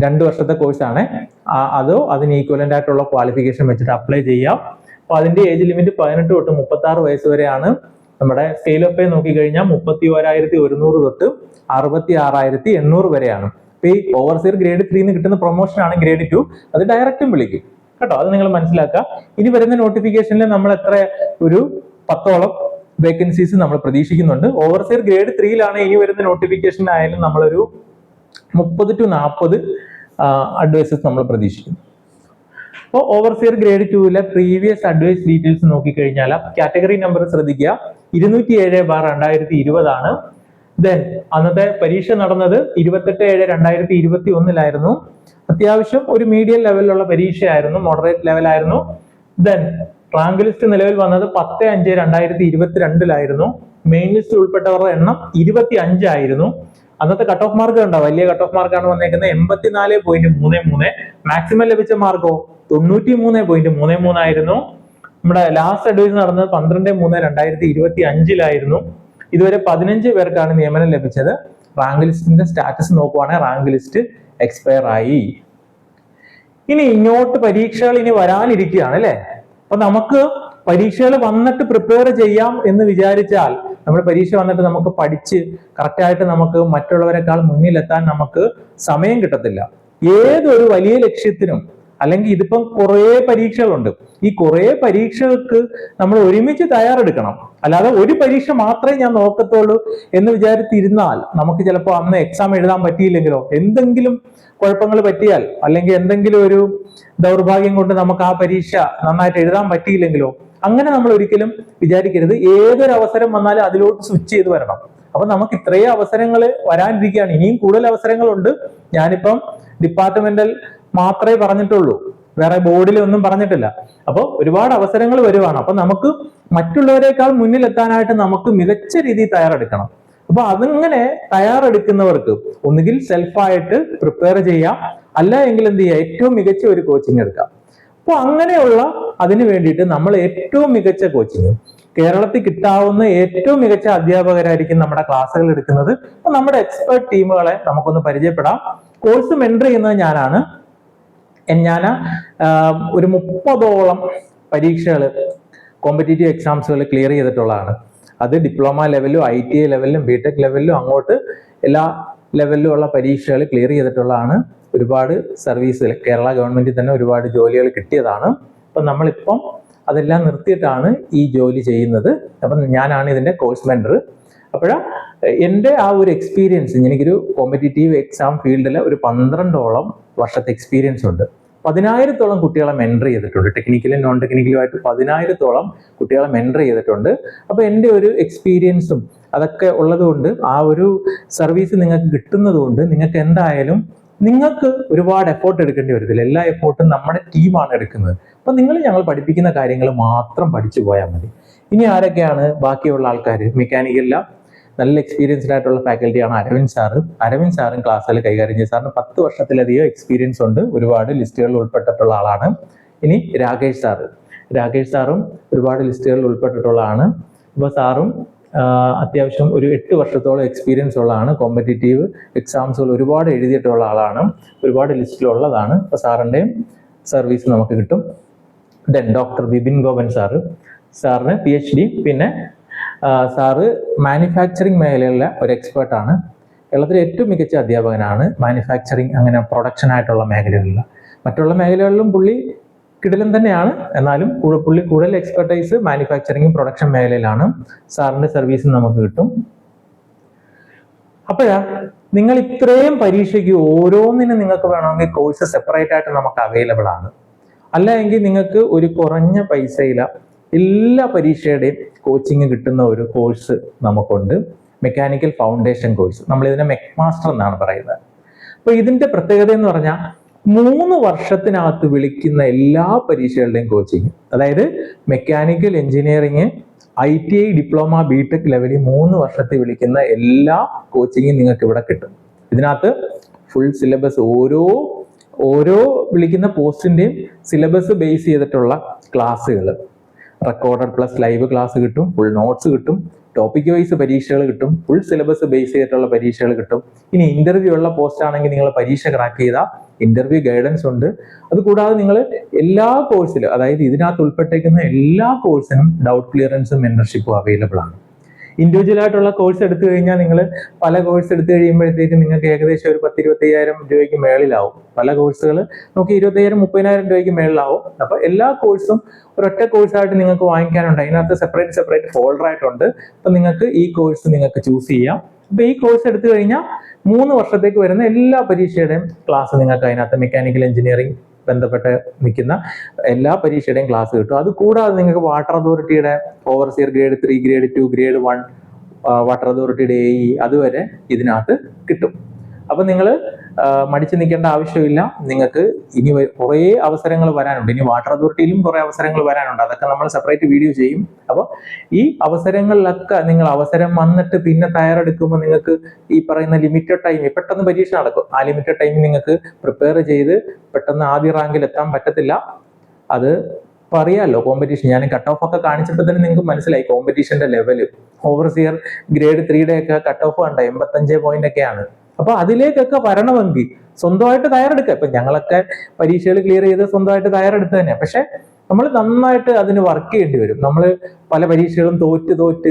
രണ്ട് വർഷത്തെ കോഴ്സാണ് അതോ അതിന് ഈക്വലന്റ് ആയിട്ടുള്ള ക്വാളിഫിക്കേഷൻ വെച്ചിട്ട് അപ്ലൈ ചെയ്യാം. അപ്പൊ അതിന്റെ ഏജ് ലിമിറ്റ് പതിനെട്ട് തൊട്ട് മുപ്പത്തി ആറ് വയസ്സ് വരെയാണ് നമ്മുടെ സ്കെയിൽ ഓഫ് പേ നോക്കിക്കഴിഞ്ഞാൽ മുപ്പത്തി ഓരായിരത്തി ഒരുന്നൂറ് തൊട്ട് അറുപത്തി ആറായിരത്തി എണ്ണൂറ് വരെയാണ്. അപ്പൊ ഈ ഓവർസിയർ ഗ്രേഡ് ത്രീന്ന് കിട്ടുന്ന പ്രൊമോഷൻ ആണ് ഗ്രേഡ് ടു അത് ഡയറക്റ്റും വിളിക്കും. കേട്ടോ? അത് നിങ്ങൾ മനസ്സിലാക്കുക. ഇനി വരുന്ന നോട്ടിഫിക്കേഷനിൽ നമ്മൾ എത്ര ഒരു പത്തോളം വേക്കൻസീസ് നമ്മൾ പ്രതീക്ഷിക്കുന്നുണ്ട്. ഓവർസിയർ ഗ്രേഡ് ത്രീയിലാണ് ഇനി വരുന്ന നോട്ടിഫിക്കേഷനായാലും നമ്മളൊരു മുപ്പത് ടു നാൽപ്പത് അഡ്വൈസസ് നമ്മൾ പ്രതീക്ഷിക്കുന്നു. അപ്പോൾ ഓവർസിയർ ഗ്രേഡ് ടുവിലെ പ്രീവിയസ് അഡ്വൈസ് ഡീറ്റെയിൽസ് നോക്കിക്കഴിഞ്ഞാൽ കാറ്റഗറി നമ്പർ ശ്രദ്ധിക്കുക. ഇരുന്നൂറ്റി ഏഴ് ബാർ രണ്ടായിരത്തി ഇരുപതാണ് ദെൻ അന്നത്തെ പരീക്ഷ നടന്നത് ഇരുപത്തെട്ട് ഏഴ് രണ്ടായിരത്തി ഇരുപത്തി ഒന്നിലായിരുന്നു അത്യാവശ്യം ഒരു മീഡിയം ലെവലിലുള്ള പരീക്ഷയായിരുന്നു മോഡറേറ്റ് ലെവലായിരുന്നു ദെൻ റാങ്ക് ലിസ്റ്റ് നിലവിൽ വന്നത് പത്ത് അഞ്ച് രണ്ടായിരത്തി ഇരുപത്തിരണ്ടിലായിരുന്നു മെയിൻ ലിസ്റ്റ് ഉൾപ്പെട്ടവരുടെ എണ്ണം ഇരുപത്തി അഞ്ചായിരുന്നു അന്നത്തെ കട്ട് ഓഫ് മാർക്ക് കണ്ടോ? വലിയ കട്ട് ഓഫ് മാർക്കാണ് വന്നേക്കുന്നത്. എൺപത്തിനാല് പോയിന്റ് മൂന്ന് മൂന്ന്. മാക്സിമം ലഭിച്ച മാർക്കോ തൊണ്ണൂറ്റി മൂന്ന് പോയിന്റ് മൂന്ന് മൂന്നായിരുന്നു നമ്മുടെ ലാസ്റ്റ് അഡ്വൈസ് നടന്നത് പന്ത്രണ്ട് മൂന്ന് രണ്ടായിരത്തി ഇരുപത്തി അഞ്ചിലായിരുന്നു ഇതുവരെ പതിനഞ്ച് പേർക്കാണ് നിയമനം ലഭിച്ചത്. റാങ്ക് ലിസ്റ്റിന്റെ സ്റ്റാറ്റസ് നോക്കുവാണെങ്കിൽ റാങ്ക് ലിസ്റ്റ് എക്സ്പയർ ആയി. ഇനി ഇങ്ങോട്ട് പരീക്ഷകൾ ഇനി വരാനിരിക്കുകയാണ് അല്ലെ? അപ്പൊ നമുക്ക് പരീക്ഷകൾ വന്നിട്ട് പ്രിപ്പയർ ചെയ്യാം എന്ന് വിചാരിച്ചാൽ നമ്മൾ പരീക്ഷ വന്നിട്ട് നമുക്ക് പഠിച്ച് കറക്റ്റായിട്ട് നമുക്ക് മറ്റുള്ളവരെക്കാൾ മുന്നിലെത്താൻ നമുക്ക് സമയം കിട്ടത്തില്ല. ഏതൊരു വലിയ ലക്ഷ്യത്തിനും അല്ലെങ്കിൽ ഇതിപ്പം കുറേ പരീക്ഷകളുണ്ട്. ഈ കുറേ പരീക്ഷകൾക്ക് നമ്മൾ ഒരുമിച്ച് തയ്യാറെടുക്കണം. അല്ലാതെ ഒരു പരീക്ഷ മാത്രമേ ഞാൻ നോക്കത്തുള്ളൂ എന്ന് വിചാരിച്ചിരുന്നാൽ നമുക്ക് ചിലപ്പോൾ അന്ന് എക്സാം എഴുതാൻ പറ്റിയില്ലെങ്കിലോ എന്തെങ്കിലും കുഴപ്പങ്ങൾ പറ്റിയാൽ അല്ലെങ്കിൽ എന്തെങ്കിലും ഒരു ദൗർഭാഗ്യം കൊണ്ട് നമുക്ക് ആ പരീക്ഷ നന്നായിട്ട് എഴുതാൻ പറ്റിയില്ലെങ്കിലോ അങ്ങനെ നമ്മൾ ഒരിക്കലും വിചാരിക്കരുത്. ഏതൊരു അവസരം വന്നാലും അതിലോട്ട് സ്വിച്ച് ചെയ്ത് വരണം. അപ്പൊ നമുക്ക് ഇത്രയും അവസരങ്ങൾ വരാനിരിക്കുകയാണ്. ഇനിയും കൂടുതൽ അവസരങ്ങളുണ്ട്. ഞാനിപ്പം ഡിപ്പാർട്ട്മെന്റൽ മാത്രമേ പറഞ്ഞിട്ടുള്ളൂ. വേറെ ബോർഡിൽ ഒന്നും പറഞ്ഞിട്ടില്ല. അപ്പോൾ ഒരുപാട് അവസരങ്ങൾ വരുവാണ്. അപ്പൊ നമുക്ക് മറ്റുള്ളവരെക്കാൾ മുന്നിലെത്താനായിട്ട് നമുക്ക് മികച്ച രീതിയിൽ തയ്യാറെടുക്കണം. അപ്പൊ അതിങ്ങനെ തയ്യാറെടുക്കുന്നവർക്ക് ഒന്നുകിൽ സെൽഫായിട്ട് പ്രിപ്പയർ ചെയ്യാം. അല്ല എങ്കിൽ എന്ത് ചെയ്യാം? ഏറ്റവും മികച്ച ഒരു കോച്ചിങ് എടുക്കാം. അപ്പൊ അങ്ങനെയുള്ള അതിന് വേണ്ടിയിട്ട് നമ്മൾ ഏറ്റവും മികച്ച കോച്ചിങ് കേരളത്തിൽ കിട്ടാവുന്ന ഏറ്റവും മികച്ച അധ്യാപകരായിരിക്കും നമ്മുടെ ക്ലാസ്സുകൾ എടുക്കുന്നത്. നമ്മുടെ എക്സ്പെർട്ട് ടീമുകളെ നമുക്കൊന്ന് പരിചയപ്പെടാം. കോഴ്സ് മെന്റർ ചെയ്യുന്നത് ഞാനാണ്. ഞാൻ ഒരു മുപ്പതോളം പരീക്ഷകൾ കോമ്പറ്റേറ്റീവ് എക്സാംസുകൾ ക്ലിയർ ചെയ്തിട്ടുള്ളതാണ്. അത് ഡിപ്ലോമ ലെവലിലും ഐ ടി ഐ ലെവലിലും ബി ടെക് ലെവലിലും അങ്ങോട്ട് എല്ലാ ലെവലിലും ഉള്ള പരീക്ഷകൾ ക്ലിയർ ചെയ്തിട്ടുള്ളതാണ്. ഒരുപാട് സർവീസുകൾ കേരള ഗവൺമെന്റിൽ തന്നെ ഒരുപാട് ജോലികൾ കിട്ടിയതാണ്. അപ്പം നമ്മളിപ്പം അതെല്ലാം നിർത്തിയിട്ടാണ് ഈ ജോലി ചെയ്യുന്നത്. അപ്പം ഞാനാണ് ഇതിന്റെ കോഴ്സ് മെന്റർ അപ്പോൾ എന്റെ ആ ഒരു എക്സ്പീരിയൻസ് എനിക്കൊരു കോമ്പറ്റേറ്റീവ് എക്സാം ഫീൽഡിൽ ഒരു പന്ത്രണ്ടോളം വർഷത്തെ എക്സ്പീരിയൻസ് ഉണ്ട്. പതിനായിരത്തോളം കുട്ടികളെ മെന്റർ ചെയ്തിട്ടുണ്ട്. ടെക്നിക്കലും നോൺ ടെക്നിക്കലും ആയിട്ട് പതിനായിരത്തോളം കുട്ടികളെ മെന്റർ ചെയ്തിട്ടുണ്ട്. അപ്പോൾ എന്റെ ഒരു എക്സ്പീരിയൻസും അതൊക്കെ ഉള്ളതുകൊണ്ട് ആ ഒരു സർവീസ് നിങ്ങൾക്ക് കിട്ടുന്നതുകൊണ്ട് നിങ്ങൾക്ക് എന്തായാലും നിങ്ങൾക്ക് ഒരുപാട് എഫോർട്ട് എടുക്കേണ്ടി വരത്തില്ല. എല്ലാ എഫോർട്ടും നമ്മുടെ ടീമാണ് എടുക്കുന്നത്. അപ്പം നിങ്ങൾ ഞങ്ങൾ പഠിപ്പിക്കുന്ന കാര്യങ്ങൾ മാത്രം പഠിച്ചു പോയാൽ മതി. ഇനി ആരൊക്കെയാണ് ബാക്കിയുള്ള ആൾക്കാർ മെക്കാനിക്കലില്ല നല്ല എക്സ്പീരിയൻസ്ഡ് ആയിട്ടുള്ള ഫാക്കൽറ്റിയാണ് അരവിന്ദ് സാറ് അരവിന്ദ് സാറും ക്ലാസ്സിൽ കൈകാര്യം ചെയ്യും സാറിന് പത്ത് വർഷത്തിലധികം എക്സ്പീരിയൻസ് ഉണ്ട്. ഒരുപാട് ലിസ്റ്റുകളിൽ ഉൾപ്പെട്ടിട്ടുള്ള ആളാണ്. ഇനി രാകേഷ് സാറ് രാകേഷ് സാറും ഒരുപാട് ലിസ്റ്റുകളിൽ ഉൾപ്പെട്ടിട്ടുള്ള ആളാണ്. അപ്പോൾ സാറും അത്യാവശ്യം ഒരു എട്ട് വർഷത്തോളം എക്സ്പീരിയൻസ് ഉള്ളതാണ് കോമ്പറ്റേറ്റീവ് എക്സാംസുകൾ ഒരുപാട് എഴുതിയിട്ടുള്ള ആളാണ്. ഒരുപാട് ലിസ്റ്റിലുള്ളതാണ് അപ്പോൾ സാറിന്റെയും സർവീസ് നമുക്ക് കിട്ടും. Then doctor Bipin Gopan sir സാറിന് പി എച്ച് ഡി പിന്നെ സാറ് മാനുഫാക്ചറിങ് മേഖലയിലെ ഒരു എക്സ്പേർട്ടാണ് കേരളത്തിലെ ഏറ്റവും മികച്ച അധ്യാപകനാണ് മാനുഫാക്ചറിങ് അങ്ങനെ പ്രൊഡക്ഷൻ ആയിട്ടുള്ള മേഖലകളിൽ മറ്റുള്ള മേഖലകളിലും പുള്ളി കിടിലം തന്നെയാണ്. എന്നാലും പുള്ളി കൂടുതൽ എക്സ്പെർട്ടൈസ് മാനുഫാക്ചറിങ്ങും പ്രൊഡക്ഷൻ മേഖലയിലാണ്. സാറിന്റെ സർവീസും നമുക്ക് കിട്ടും. അപ്പോഴാ നിങ്ങൾ ഇത്രയും പരീക്ഷയ്ക്ക് ഓരോന്നിനും നിങ്ങൾക്ക് വേണമെങ്കിൽ കോഴ്സ് സെപ്പറേറ്റ് ആയിട്ട് നമുക്ക് അവൈലബിൾ ആണ്. അല്ല എങ്കിൽ നിങ്ങൾക്ക് ഒരു കുറഞ്ഞ പൈസയില എല്ലാ പരീക്ഷയുടെയും കോച്ചിങ് കിട്ടുന്ന ഒരു കോഴ്സ് നമുക്കുണ്ട്. മെക്കാനിക്കൽ ഫൗണ്ടേഷൻ കോഴ്സ് നമ്മൾ ഇതിനെ മെക് മാസ്റ്റർ എന്നാണ് പറയുന്നത്. അപ്പൊ ഇതിന്റെ പ്രത്യേകത എന്ന് പറഞ്ഞാൽ മൂന്ന് വർഷത്തിനകത്ത് വിളിക്കുന്ന എല്ലാ പരീക്ഷകളുടെയും കോച്ചിങ് അതായത് mechanical engineering I T I diploma B tech ലെവലിൽ മൂന്ന് വർഷത്തിൽ വിളിക്കുന്ന എല്ലാ കോച്ചിങ്ങും നിങ്ങൾക്ക് ഇവിടെ കിട്ടും. ഇതിനകത്ത് ഫുൾ സിലബസ് ഓരോ ഓരോ വിളിക്കുന്ന പോസ്റ്റിന്റെയും സിലബസ് ബേസ് ചെയ്തിട്ടുള്ള ക്ലാസ്സുകൾ റെക്കോർഡഡ് പ്ലസ് ലൈവ് ക്ലാസ് കിട്ടും ഫുൾ നോട്ട്സ് കിട്ടും ടോപ്പിക് വൈസ് പരീക്ഷകൾ കിട്ടും ഫുൾ സിലബസ് ബേസ് ചെയ്തിട്ടുള്ള പരീക്ഷകൾ കിട്ടും. ഇനി ഇന്റർവ്യൂ ഉള്ള പോസ്റ്റ് ആണെങ്കിൽ നിങ്ങൾ പരീക്ഷ ക്രാക്ക് ചെയ്താൽ ഇന്റർവ്യൂ ഗൈഡൻസ് ഉണ്ട്. അതുകൂടാതെ നിങ്ങൾ എല്ലാ കോഴ്സിലും അതായത് ഇതിനകത്ത് ഉൾപ്പെട്ടേക്കുന്ന എല്ലാ കോഴ്സിനും ഡൗട്ട് ക്ലിയറൻസും മെന്റർഷിപ്പും അവൈലബിൾ ആണ്. ഇൻഡിവിജ്വൽ ആയിട്ടുള്ള കോഴ്സ് എടുത്തു കഴിഞ്ഞാൽ നിങ്ങൾ പല കോഴ്സ് എടുത്തു കഴിയുമ്പോഴത്തേക്ക് നിങ്ങൾക്ക് ഏകദേശം ഒരു പത്ത് ഇരുപത്തയ്യായിരം രൂപയ്ക്ക് മേളിലാവും. പല കോഴ്സുകൾ നമുക്ക് ഇരുപത്തയ്യായിരം മുപ്പതിനായിരം രൂപയ്ക്ക് മേളിലാവും. അപ്പൊ എല്ലാ കോഴ്സും ഒരൊറ്റ കോഴ്സായിട്ട് നിങ്ങൾക്ക് വാങ്ങിക്കാനുണ്ട്. അതിനകത്ത് സെപ്പറേറ്റ് സെപ്പറേറ്റ് ഫോൾഡർ ആയിട്ടുണ്ട്. അപ്പൊ നിങ്ങൾക്ക് ഈ കോഴ്സ് നിങ്ങൾക്ക് ചൂസ് ചെയ്യാം. അപ്പൊ ഈ കോഴ്സ് എടുത്തു കഴിഞ്ഞാൽ മൂന്ന് വർഷത്തേക്ക് വരുന്ന എല്ലാ പരീക്ഷയുടെയും ക്ലാസ് നിങ്ങൾക്ക് അതിനകത്ത് മെക്കാനിക്കൽ എഞ്ചിനീയറിംഗ് ബന്ധപ്പെട്ട് നിൽക്കുന്ന എല്ലാ പരീക്ഷയുടെയും ക്ലാസ് കിട്ടും. അത് കൂടാതെ നിങ്ങൾക്ക് വാട്ടർ അതോറിറ്റിയുടെ overseer grade three grade two grade one water അതോറിറ്റിയുടെ എ ഇ അതുവരെ ഇതിനകത്ത് കിട്ടും. അപ്പം നിങ്ങൾ മടിച്ചു നിൽക്കേണ്ട ആവശ്യമില്ല. നിങ്ങൾക്ക് ഇനി കുറേ അവസരങ്ങൾ വരാനുണ്ട്. ഇനി വാട്ടർ അതോറിറ്റിയിലും കുറേ അവസരങ്ങൾ വരാനുണ്ട്. അതൊക്കെ നമ്മൾ സെപ്പറേറ്റ് വീഡിയോ ചെയ്യും. അപ്പോൾ ഈ അവസരങ്ങളിലൊക്കെ നിങ്ങൾ അവസരം വന്നിട്ട് പിന്നെ തയ്യാറെടുക്കുമ്പോൾ നിങ്ങൾക്ക് ഈ പറയുന്ന ലിമിറ്റഡ് ടൈം പെട്ടെന്ന് പരീക്ഷ നടക്കും. ആ ലിമിറ്റഡ് ടൈം നിങ്ങൾക്ക് പ്രിപ്പയർ ചെയ്ത് പെട്ടെന്ന് ആദ്യ റാങ്കിൽ എത്താൻ പറ്റത്തില്ല. അത് അപ്പൊ അറിയാലോ കോമ്പറ്റീഷൻ ഞാൻ കട്ട് ഓഫ് ഒക്കെ കാണിച്ചപ്പോൾ തന്നെ നിങ്ങൾക്ക് മനസ്സിലായി കോമ്പറ്റീഷന്റെ ലെവൽ ഓവർസിയർ ഗ്രേഡ് ത്രീയുടെ ഒക്കെ കട്ട് ഓഫ് കണ്ട? എൺപത്തഞ്ച് പോയിന്റ് ഒക്കെയാണ്. അപ്പൊ അതിലേക്കൊക്കെ വരണമെങ്കിൽ സ്വന്തമായിട്ട് തയ്യാറെടുക്കുക. ഇപ്പൊ ഞങ്ങളൊക്കെ പരീക്ഷകൾ ക്ലിയർ ചെയ്ത് സ്വന്തമായിട്ട് തയ്യാറെടുത്ത് തന്നെ പക്ഷെ നമ്മൾ നന്നായിട്ട് അതിന് വർക്ക് ചെയ്യേണ്ടി വരും. നമ്മൾ പല പരീക്ഷകളും തോറ്റ് തോറ്റ്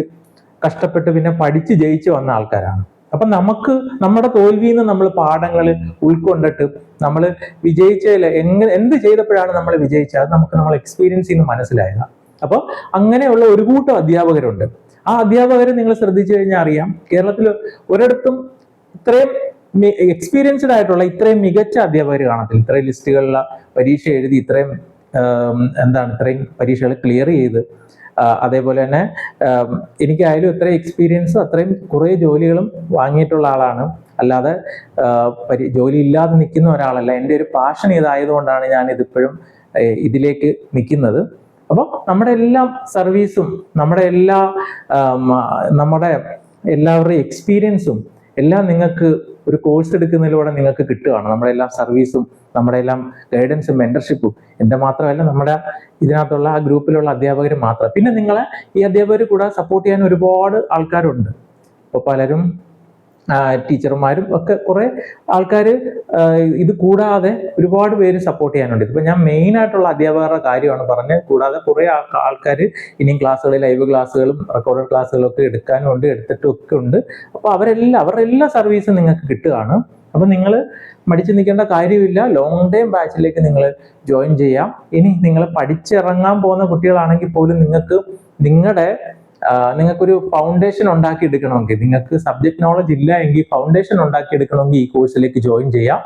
കഷ്ടപ്പെട്ട് പിന്നെ പഠിച്ച് ജയിച്ചു വന്ന ആൾക്കാരാണ്. അപ്പൊ നമുക്ക് നമ്മുടെ തോൽവിയിൽ നിന്ന് നമ്മൾ പാഠങ്ങൾ ഉൾക്കൊണ്ടിട്ട് നമ്മൾ വിജയിച്ചതിൽ എങ്ങനെ എന്ത് ചെയ്തപ്പോഴാണ് നമ്മൾ വിജയിച്ചത്? അത് നമുക്ക് നമ്മൾ എക്സ്പീരിയൻസിൽ നിന്ന് മനസ്സിലായത് അപ്പോൾ അങ്ങനെയുള്ള ഒരു കൂട്ടം അധ്യാപകരുണ്ട്. ആ അധ്യാപകരെ നിങ്ങൾ ശ്രദ്ധിച്ചു കഴിഞ്ഞാൽ അറിയാം കേരളത്തിൽ ഒരിടത്തും ഇത്രയും എക്സ്പീരിയൻസ്ഡ് ആയിട്ടുള്ള ഇത്രയും മികച്ച അധ്യാപകർ കാണത്തില്ല. ഇത്രയും ലിസ്റ്റുകളിലെ പരീക്ഷ എഴുതി ഇത്രയും എന്താണ് ഇത്രയും പരീക്ഷകൾ ക്ലിയർ ചെയ്ത് അതേപോലെ തന്നെ എനിക്കായാലും ഇത്രയും എക്സ്പീരിയൻസ് അത്രയും കുറേ ജോലികളും വാങ്ങിയിട്ടുള്ള ആളാണ്. അല്ലാതെ പരി ജോലി ഇല്ലാതെ നിൽക്കുന്ന ഒരാളല്ല. എന്റെ ഒരു പാഷൻ ഇതായതുകൊണ്ടാണ് ഞാൻ ഇതിപ്പോഴും ഇതിലേക്ക് നിൽക്കുന്നത്. അപ്പോൾ നമ്മുടെ എല്ലാ സർവീസും നമ്മുടെ എല്ലാ നമ്മുടെ എല്ലാവരുടെയും എക്സ്പീരിയൻസും എല്ലാം നിങ്ങൾക്ക് ഒരു കോഴ്സ് എടുക്കുന്നതിലൂടെ നിങ്ങൾക്ക് കിട്ടുകയാണ്. നമ്മുടെ എല്ലാം സർവീസും നമ്മുടെ എല്ലാം ഗൈഡൻസും മെന്റർഷിപ്പും എന്റെ മാത്രമല്ല നമ്മുടെ ഇതിനകത്തുള്ള ആ ഗ്രൂപ്പിലുള്ള അധ്യാപകർ മാത്രം. പിന്നെ നിങ്ങളെ ഈ അധ്യാപകർ കൂടെ സപ്പോർട്ട് ചെയ്യാൻ ഒരുപാട് ആൾക്കാരുണ്ട്. അപ്പോൾ പലരും ടീച്ചർമാരും ഒക്കെ കുറെ ആൾക്കാർ ഇത് കൂടാതെ ഒരുപാട് പേര് സപ്പോർട്ട് ചെയ്യാനുണ്ട്. ഇപ്പൊ ഞാൻ മെയിൻ ആയിട്ടുള്ള അധ്യാപകരുടെ കാര്യമാണ് പറഞ്ഞത്. കൂടാതെ കുറേ ആൾക്കാർ ഇനിയും ക്ലാസ്സുകൾ ലൈവ് ക്ലാസ്സുകളും റെക്കോർഡഡ് ക്ലാസ്സുകളും ഒക്കെ എടുക്കാനും ഉണ്ട് എടുത്തിട്ടും ഒക്കെ ഉണ്ട്. അപ്പോൾ അവരെല്ലാം അവരുടെ എല്ലാ സർവീസും നിങ്ങൾക്ക് കിട്ടുകയാണ്. അപ്പൊ നിങ്ങൾ മടിച്ചു നിൽക്കേണ്ട കാര്യമില്ല. ലോങ് ടൈം ബാച്ചിലേക്ക് നിങ്ങൾ ജോയിൻ ചെയ്യാം. ഇനി നിങ്ങൾ പഠിച്ചിറങ്ങാൻ പോകുന്ന കുട്ടികളാണെങ്കിൽ പോലും നിങ്ങൾക്ക് നിങ്ങളുടെ നിങ്ങൾക്കൊരു ഫൗണ്ടേഷൻ ഉണ്ടാക്കി എടുക്കണമെങ്കിൽ നിങ്ങൾക്ക് സബ്ജക്ട് നോളജ് ഇല്ല എങ്കിൽ ഫൗണ്ടേഷൻ ഉണ്ടാക്കി എടുക്കണമെങ്കിൽ ഈ കോഴ്സിലേക്ക് ജോയിൻ ചെയ്യാം.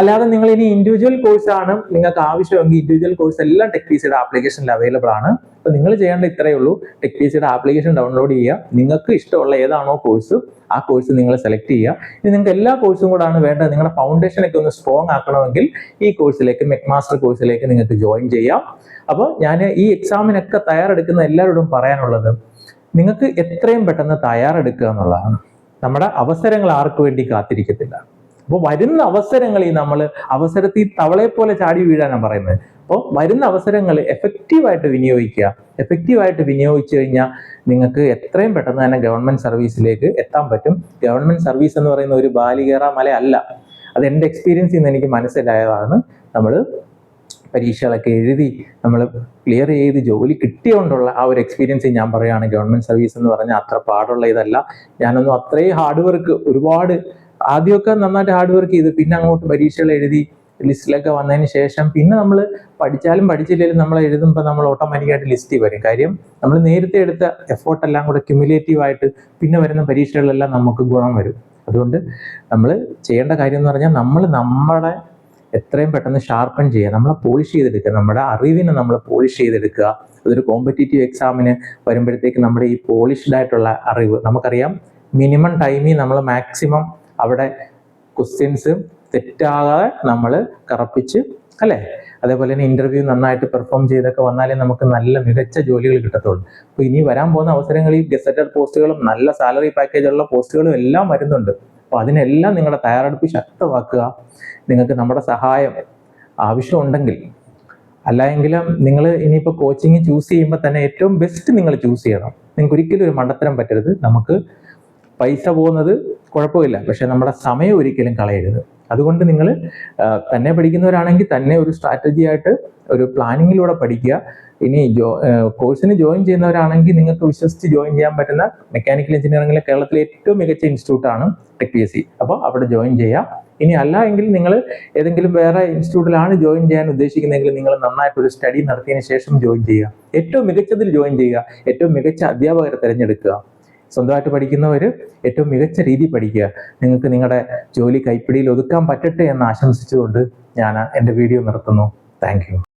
അല്ലാതെ നിങ്ങൾ ഇനി ഇൻഡിവിജ്വൽ കോഴ്സ് ആണ് നിങ്ങൾക്ക് ആവശ്യമെങ്കിൽ ഇൻഡിവിജ്വൽ കോഴ്സ് എല്ലാം ടെക് പി സിയുടെ ആപ്ലിക്കേഷനിൽ അവൈലബിൾ ആണ്. അപ്പൊ നിങ്ങൾ ചെയ്യേണ്ട ഇത്രയേ ഉള്ളൂ. ടെക് പി സിയുടെ ആപ്ലിക്കേഷൻ ഡൗൺലോഡ് ചെയ്യുക. നിങ്ങൾക്ക് ഇഷ്ടമുള്ള ഏതാണോ കോഴ്സ് ആ കോഴ്സ് നിങ്ങൾ സെലക്ട് ചെയ്യുക. ഇനി നിങ്ങൾക്ക് എല്ലാ കോഴ്സും കൂടാണ് വേണ്ടത്. നിങ്ങളുടെ ഫൗണ്ടേഷനൊക്കെ ഒന്ന് സ്ട്രോങ് ആക്കണമെങ്കിൽ ഈ കോഴ്സിലേക്ക് മെക് മാസ്റ്റർ കോഴ്സിലേക്ക് നിങ്ങൾക്ക് ജോയിൻ ചെയ്യാം. അപ്പോൾ ഞാൻ ഈ എക്സാമിനൊക്കെ തയ്യാറെടുക്കുന്ന എല്ലാവരോടും പറയാനുള്ളത് നിങ്ങൾക്ക് എത്രയും പെട്ടെന്ന് തയ്യാറെടുക്കുക എന്നുള്ളതാണ്. നമ്മുടെ അവസരങ്ങൾ ആർക്കു വേണ്ടി കാത്തിരിക്കത്തില്ല. അപ്പോൾ വരുന്ന അവസരങ്ങളിൽ നമ്മൾ അവസരത്തിൽ തവളയെ പോലെ ചാടി വീഴാനാണ് പറയുന്നത്. അപ്പോൾ വരുന്ന അവസരങ്ങൾ എഫക്റ്റീവായിട്ട് വിനിയോഗിക്കുക. എഫക്റ്റീവായിട്ട് വിനിയോഗിച്ചു കഴിഞ്ഞാൽ നിങ്ങൾക്ക് എത്രയും പെട്ടെന്ന് തന്നെ ഗവൺമെന്റ് സർവീസിലേക്ക് എത്താൻ പറ്റും. ഗവൺമെന്റ് സർവീസ് എന്ന് പറയുന്ന ഒരു ബാലികേറ മല അല്ല അത് എന്റെ എക്സ്പീരിയൻസിൽ നിന്ന് എനിക്ക് മനസ്സിലായതാണ്. നമ്മൾ പരീക്ഷകളൊക്കെ എഴുതി നമ്മൾ ക്ലിയർ ചെയ്ത് ജോലി കിട്ടിയോണ്ടുള്ള ആ ഒരു എക്സ്പീരിയൻസ് ഞാൻ പറയുകയാണ്. ഗവൺമെന്റ് സർവീസ് എന്ന് പറഞ്ഞാൽ അത്ര പാടുള്ള ഇതല്ല. ഞാനൊന്നും അത്രയും ഹാർഡ് വർക്ക് ഒരുപാട് ആദ്യമൊക്കെ നന്നായിട്ട് ഹാർഡ് വർക്ക് ചെയ്ത്. പിന്നെ അങ്ങോട്ട് പരീക്ഷകൾ എഴുതി ലിസ്റ്റിലൊക്കെ വന്നതിന് ശേഷം പിന്നെ നമ്മൾ പഠിച്ചാലും പഠിച്ചില്ലെങ്കിലും നമ്മൾ എഴുതുമ്പോൾ നമ്മൾ ഓട്ടോമാറ്റിക്കായിട്ട് ലിസ്റ്റിൽ വരും. കാര്യം നമ്മൾ നേരത്തെ എടുത്ത എഫോർട്ട് എല്ലാം കൂടെ ക്യുമുലേറ്റീവ് ആയിട്ട് പിന്നെ വരുന്ന പരീക്ഷകളിലെല്ലാം നമുക്ക് ഗുണം വരും. അതുകൊണ്ട് നമ്മൾ ചെയ്യേണ്ട കാര്യം എന്ന് പറഞ്ഞാൽ നമ്മൾ നമ്മുടെ എത്രയും പെട്ടെന്ന് ഷാർപ്പൺ ചെയ്യുക. നമ്മളെ പോളിഷ് ചെയ്തെടുക്കുക. നമ്മുടെ അറിവിനെ നമ്മൾ പോളിഷ് ചെയ്തെടുക്കുക. അതൊരു കോമ്പറ്റേറ്റീവ് എക്സാമിന് വരുമ്പോഴത്തേക്ക് നമ്മുടെ ഈ പോളിഷ്ഡ് ആയിട്ടുള്ള അറിവ്. നമുക്കറിയാം മിനിമം ടൈമിൽ നമ്മൾ മാക്സിമം അവിടെ ക്വസ്റ്റ്യൻസ് തെറ്റാകാതെ നമ്മൾ കറപ്പിച്ച് അല്ലേ? അതേപോലെ തന്നെ ഇന്റർവ്യൂ നന്നായിട്ട് പെർഫോം ചെയ്തൊക്കെ വന്നാലേ നമുക്ക് നല്ല മികച്ച ജോലികൾ കിട്ടത്തുള്ളൂ. അപ്പോൾ ഇനി വരാൻ പോകുന്ന അവസരങ്ങളിൽ ഗസറ്റഡ് പോസ്റ്റുകളും നല്ല സാലറി പാക്കേജുള്ള പോസ്റ്റുകളും എല്ലാം വരുന്നുണ്ട്. അപ്പോൾ അതിനെല്ലാം നിങ്ങളുടെ തയ്യാറെടുപ്പ് ശക്തമാക്കുക. നിങ്ങൾക്ക് നമ്മുടെ സഹായം ആവശ്യമുണ്ടെങ്കിൽ അല്ലായെങ്കിലും നിങ്ങൾ ഇനിയിപ്പോൾ കോച്ചിങ് ചൂസ് ചെയ്യുമ്പോൾ തന്നെ ഏറ്റവും ബെസ്റ്റ് നിങ്ങൾ ചൂസ് ചെയ്യണം. നിങ്ങൾക്ക് ഒരിക്കലും ഒരു മണ്ടത്തരം പറ്റരുത്. നമുക്ക് പൈസ പോകുന്നത് കുഴപ്പമില്ല. പക്ഷെ നമ്മുടെ സമയം ഒരിക്കലും കളയരുത്. അതുകൊണ്ട് നിങ്ങൾ തന്നെ പഠിക്കുന്നവരാണെങ്കിൽ തന്നെ ഒരു സ്ട്രാറ്റജി ആയിട്ട് ഒരു പ്ലാനിങ്ങിലൂടെ പഠിക്കുക. ഇനി ജോ കോഴ്സിന് ജോയിൻ ചെയ്യുന്നവരാണെങ്കിൽ നിങ്ങൾക്ക് വിശ്വസിച്ച് ജോയിൻ ചെയ്യാൻ പറ്റുന്ന മെക്കാനിക്കൽ എഞ്ചിനീയറിംഗിലെ കേരളത്തിലെ ഏറ്റവും മികച്ച ഇൻസ്റ്റിറ്റ്യൂട്ടാണ് ടെക് പി എസ് സി അപ്പോൾ അവിടെ ജോയിൻ ചെയ്യാം. ഇനി അല്ല എങ്കിൽ നിങ്ങൾ ഏതെങ്കിലും വേറെ ഇൻസ്റ്റിറ്റ്യൂട്ടിലാണ് ജോയിൻ ചെയ്യാൻ ഉദ്ദേശിക്കുന്നതെങ്കിൽ നിങ്ങൾ നന്നായിട്ട് ഒരു സ്റ്റഡി നടത്തിയതിന് ശേഷം ജോയിൻ ചെയ്യുക. ഏറ്റവും മികച്ചതിൽ ജോയിൻ ചെയ്യുക. ഏറ്റവും മികച്ച അധ്യാപകരെ തിരഞ്ഞെടുക്കുക. സ്വന്തമായിട്ട് പഠിക്കുന്നവർ ഏറ്റവും മികച്ച രീതി പഠിക്കുക. നിങ്ങൾക്ക് നിങ്ങളുടെ ജോലി കൈപ്പിടിയിൽ ഒതുക്കാൻ പറ്റട്ടെ എന്ന് ആശംസിച്ചുകൊണ്ട് ഞാൻ എന്റെ വീഡിയോ നിർത്തുന്നു. താങ്ക്